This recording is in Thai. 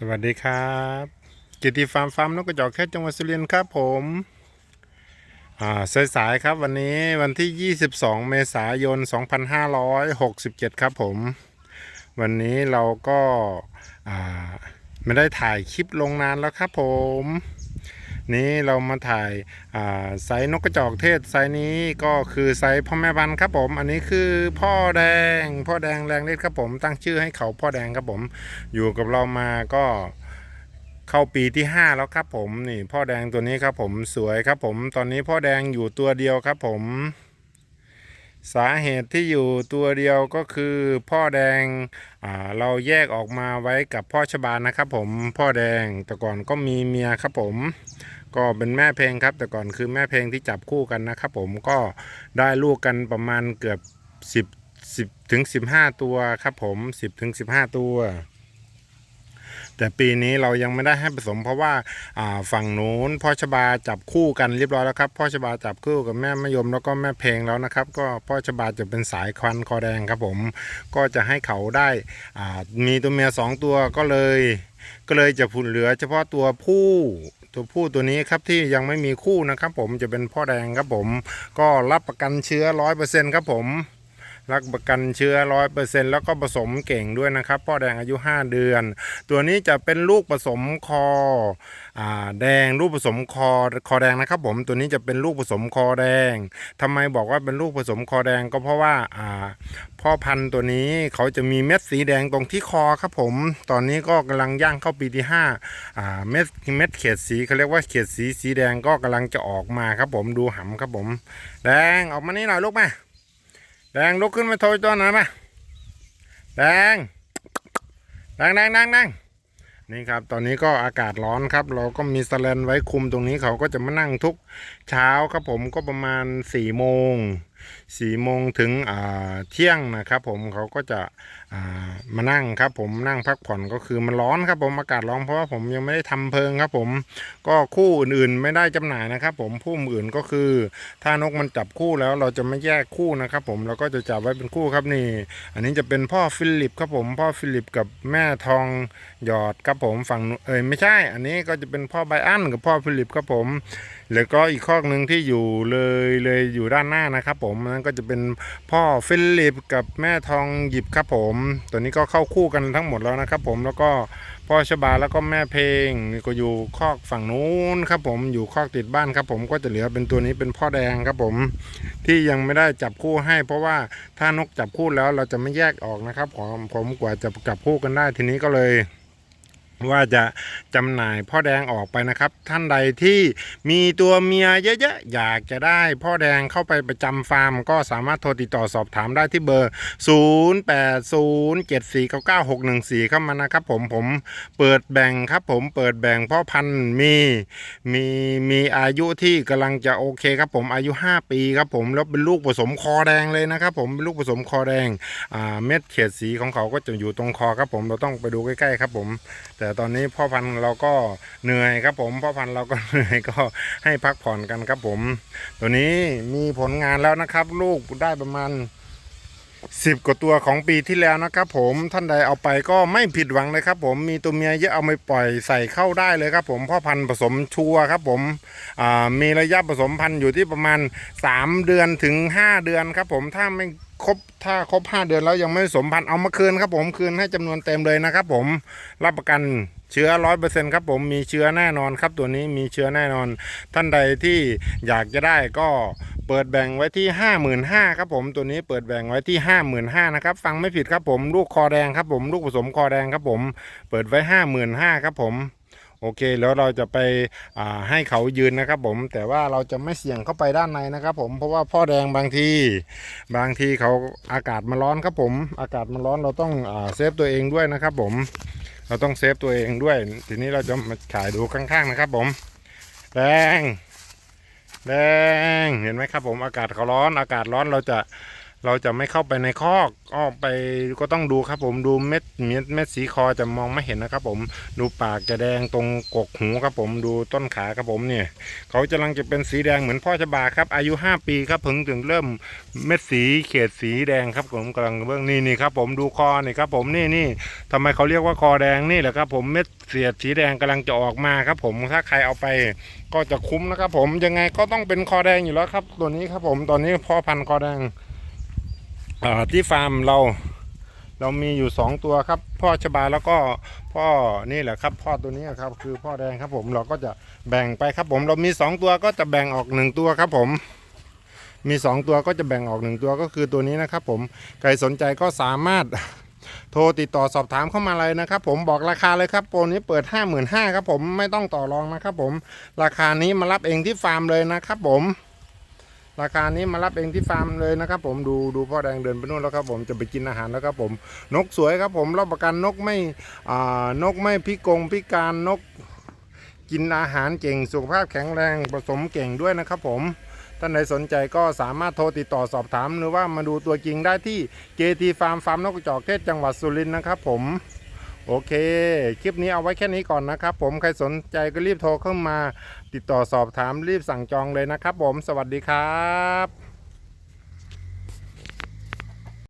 สวัสดีครับกิติฟาร์มฟาร์มนกกระจอกแค่จังหวัดสุรินทร์ครับผมอ่าสายๆครับวันนี้วันที่ 22 เมษายน 2567 ครับผม วันนี้เราก็อ่าไม่ได้ถ่ายคลิปลงนานแล้วครับผม นี้เรามาถ่ายอ่าไซส์นกกระจอกเทศไซส์นี้ก็คือไซส์พ่อแม่พันธุ์ครับผม อันนี้คือพ่อแดง พ่อแดงแรงเล็ดครับผม ตั้งชื่อให้เขาพ่อแดงครับผม อยู่กับเรามาก็เข้าปีที่ 5 แล้วครับผมนี่พ่อแดงตัวนี้ครับผมสวยครับผม ตอนนี้พ่อแดงอยู่ตัวเดียวครับผม สาเหตุที่อยู่ตัวเดียวก็คือพ่อแดงเราแยกออกมาไว้กับพ่อชบานะครับผมพ่อแดงแต่ก่อนก็มีเมียครับผม ก็เป็นแม่เพลงครับ แต่ก่อนคือแม่เพลงที่จับคู่กันนะครับผมก็ได้ลูกกันประมาณเกือบ 10 10ถึง15 ตัวครับผม 10ถึง15 ตัว แต่ปีนี้เรายังไม่ได้ให้ผสมเพราะว่าฝั่งนู้นพ่อชบาจับคู่กันเรียบร้อยแล้วครับพ่อชบาจับคู่กับแม่มะยมแล้วก็แม่เพลงแล้วนะครับ ก็พ่อชบาจะเป็นสายควันคอแดงครับผม ก็จะให้เขาได้มีตัวเมียสองตัวก็เลยก็เลยจะพูนเหลือเฉพาะตัวผู้ ตัวผู้ตัวนี้ครับที่ยังไม่มีคู่นะครับผมจะเป็นพ่อแดงครับผม ก็รับประกันเชื้อร้อยเปอร์เซ็นต์ครับผม รับประกันเชื้อร้อยเปอร์เซ็นต์แล้วก็ผสมเก่งด้วยนะครับพ่อแดงอายุ 5 เดือน ตัวนี้จะเป็นลูกผสมคออ่าแดงลูกผสมคอคอแดงนะครับผมตัวนี้จะเป็นลูกผสมคอแดงทำไมบอกว่าเป็นลูกผสมคอแดงก็เพราะว่าอ่าพ่อพันธุ์ตัวนี้เขาจะมีเม็ดสีแดงตรงที่คอครับผม ตอนนี้ก็กำลังย่างเข้าปีที่5อ่าเม็ดเม็ดเขตสีเขาเรียกว่าเขตสีสีแดงก็กำลังจะออกมาครับผมดูหำครับผม แดงออกมานี่หน่อยลูกมา แดงลุกขึ้นมาโทยตัวหน่อยมาแดงแดงแดงแดงแดงนี่ครับ ตอนนี้ก็อากาศร้อนครับ เราก็มีสแลนไว้คุมตรงนี้เขาก็จะมานั่งทุกเช้าครับผมก็ประมาณสี่โมง สี่โมงถึงเที่ยงนะครับ ผมเขาก็จะามานั่งครับ ผมนั่งพักผ่อนก็คือมันร้อนครับ ผมอากาศร้อนเพราะว่าผมยังไม่ได้ทำเพิงครับ ผมก็คู่อื่นๆไม่ได้จำหน่ายนะครับ ผมผู้อื่นก็คือ ถ้านกมันจับคู่แล้วเราจะไม่แยกคู่นะครับ ผมเราก็จะจับไว้เป็นคู่ครับนี่ อันนี้จะเป็นพ่อฟิลิปครับผมพ่อฟิลิปกับแม่ทองหยอดครับผมฝั่งเอ้ยไม่ใช่ อันนี้ก็จะเป็นพ่อไบอันกับพ่อฟิลิปครับผม แล้วก็อีกข้อหนึ่งที่อยู่เลยเลยอยู่ด้านหน้านะครับผมนั่นก็จะเป็นพ่อฟิลิปกับแม่ทองหยิบครับผม ตัวนี้ก็เข้าคู่กันทั้งหมดแล้วนะครับผมแล้วก็พ่อชบาแล้วก็แม่เพลงก็อยู่คอกฝั่งนู้นครับผมอยู่คอกติดบ้านครับผมก็จะเหลือเป็นตัวนี้เป็นพ่อแดงครับผมที่ยังไม่ได้จับคู่ให้ เพราะว่าถ้านกจับคู่แล้วเราจะไม่แยกออกนะครับผมผมกว่าจะจับคู่กันได้ทีนี้ก็เลย ว่าจะจำหน่ายพ่อแดงออกไปนะครับ ท่านใดที่มีตัวเมียเยอะๆอยากจะได้พ่อแดงเข้าไปประจำฟาร์ม ก็สามารถโทรติดต่อสอบถามได้ที่เบอร์ 0807499614 เข้ามานะครับผมผมเปิดแบ่งครับผมเปิดแบ่งพ่อพันธุ์มีมีมีอายุที่กำลังจะโอเคครับผมอายุ 5 ปีครับผมแล้วเป็นลูกผสมคอแดงเลยนะครับผมเป็นลูกผสมคอแดงอ่าเม็ดเขียดสีของเขาก็จะอยู่ตรงคอครับผมเราต้องไปดูใกล้ๆครับผมแต่ตอนนี้พ่อพันธุ์เราก็เหนื่อยครับผม พ่อพันธุ์เราก็เหนื่อยก็ให้พักผ่อนกันครับผม ตัวนี้มีผลงานแล้วนะครับ ลูกได้ประมาณ10กว่าตัวของปีที่แล้วนะครับผมท่านใดเอาไปก็ไม่ผิดหวังเลยครับผมมีตัวเมียเยอะเอาไปปล่อยใส่เข้าได้เลยครับผมพ่อพันธุ์ผสมชัวครับผมมีระยะผสมพันธุ์อยู่ที่ประมาณ 3 เดือนถึง 5 เดือนครับผมถ้าไม่ ครบถ้าครบ5เดือนแล้วยังไม่สมพันธุ์เอามาคืนครับผมคืนให้จำนวนเต็มเลยนะครับผมรับประกันเชื้อร้อยเปอร์เซ็นต์ครับผมมีเชื้อแน่นอนครับ ตัวนี้มีเชื้อแน่นอน ท่านใดที่อยากจะได้ก็เปิดแบ่งไว้ที่55,000ครับผมตัวนี้เปิดแบ่งไว้ที่55,000นห้านะครับฟังไม่ผิดครับผมลูกคอแดงครับผมลูกผสมคอแดงครับผม เปิดไว้55,000ครับผม โอเคแล้วเราจะไปให้เขายืนนะครับ ผมแต่ว่าเราจะไม่เสี่ยงเข้าไปด้านในนะครับ ผมเพราะว่าพ่อแดงบางทีบางทีเขาอากาศมันร้อนครับผม อากาศมันร้อนเราต้องอเซฟตัวเองด้วยนะครับ ผมเราต้องเซฟตัวเองด้วย ทีนี้เราจะมาขายดูข้างๆนะครับ ผมแดงแดงเห็นไหมครับ ผมอากาศเขาร้อน อากาศร้อนเราจะ เราจะไม่เข้าไปในคอกออกไปก็ต้องดูครับผมดูเม็ดเม็ดเม็ดสีคอจะมองไม่เห็นนะครับ ผมดูปากจะแดงตรงกกหูครับผมดูต้นขาครับผมเนี่ยเขากำลังจะเป็นสีแดงเหมือนพ่อชบาครับ อายุ 5 ปีครับเพิ่งถึงเริ่มเม็ดสีเขตสีแดงครับผมกำลังเบื้องนี่นี่ครับผมดูคอนี่ครับผมนี่นี่ทำไมเขาเรียกว่าคอแดงนี่แหละครับผมเม็ดเสียดสีแดงกำลังจะออกมาครับผมถ้าใครเอาไปก็จะคุ้มนะครับผมยังไงก็ต้องเป็นคอแดงอยู่แล้วครับ ตัวนี้ครับผมตอนนี้พ่อพันธุ์คอแดง ที่ฟาร์มเราเรามีอยู่สองตัวครับ พ่อชบาแล้วก็พ่อนี่แหละครับ พ่อตัวนี้ครับ คือพ่อแดงครับผมเราก็จะแบ่งไปครับผมเรามีสองตัวก็จะแบ่งออกหนึ่งตัวครับผมมีสองตัวก็จะแบ่งออกหนึ่งตัวก็คือตัวนี้นะครับผมใครสนใจก็สามารถโทรติดต่อสอบถามเข้ามาเลยนะครับผมบอกราคาเลยครับโปรนี้เปิด 5 5 0 0 0ครับผมไม่ต้องต่อรองนะครับผมราคานี้มารับเองที่ฟาร์มเลยนะครับผม ราคานี้มารับเองที่ฟาร์มเลยนะครับผมดูดูพ่อแดงเดินไปนู่นแล้วครับผมจะไปกินอาหารแล้วครับผมนกสวยครับผมรับประกันนกไม่อ่านกไม่พิกงพิการนกกินอาหารเก่งสุขภาพแข็งแรงผสมเก่งด้วยนะครับผมท่านใดสนใจก็สามารถโทรติดต่อสอบถาม หรือว่ามาดูตัวจริงได้ที่ JT Farm ฟาร์มนกกระจอกเทศจังหวัดสุรินทร์นะครับผม โอเค คลิปนี้เอาไว้แค่นี้ก่อนนะครับ ผมใครสนใจก็รีบโทรเข้ามา ติดต่อสอบถามรีบสั่งจองเลยนะครับ ผมสวัสดีครับ